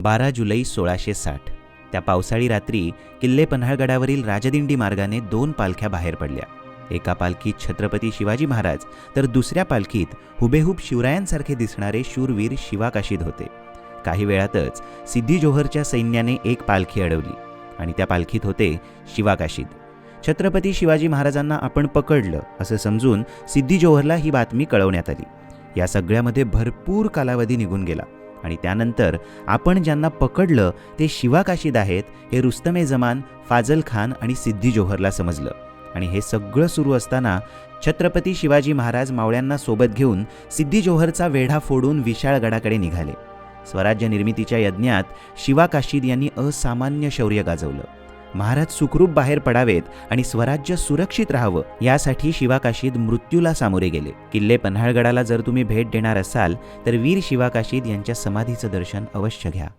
बारा जुलै सोळाशे साठ. त्या पावसाळी रात्री किल्ले पन्हाळगडावरील राजदिंडी मार्गाने दोन पालख्या बाहेर पडल्या. एका पालखीत छत्रपती शिवाजी महाराज तर दुसऱ्या पालखीत हुबेहूब शिवरायांसारखे दिसणारे शूरवीर शिवाकाशीद होते. काही वेळातच सिद्धी जोहरच्या सैन्याने एक पालखी अडवली आणि त्या पालखीत होते शिवाकाशीद. छत्रपती शिवाजी महाराजांना आपण पकडलं असं समजून सिद्धी जोहरला ही बातमी कळवण्यात आली. या सगळ्यामध्ये भरपूर कालावधी निघून गेला. आणि त्यानंतर आपण ज्यांना पकडलं ते शिवाकाशीद आहेत हे रुस्तमे जमान फाजल खान आणि सिद्धी जोहरला समजलं. आणि हे सगळं सुरू असताना छत्रपती शिवाजी महाराज मावळ्यांना सोबत घेऊन सिद्धी जोहरचा वेढा फोडून विशाळगडाकडे निघाले. स्वराज्य निर्मितीच्या यज्ञात शिवा काशीद यांनी असामान्य शौर्य गाजवलं. महाराज सुखरूप बाहेर पडावेत आणि स्वराज्य सुरक्षित राहावं यासाठी शिवाकाशीद मृत्यूला सामोरे गेले. किल्ले पन्हाळगडाला जर तुम्ही भेट देणार असाल तर वीर शिवाकाशीद यांच्या समाधीचं दर्शन अवश्य घ्या.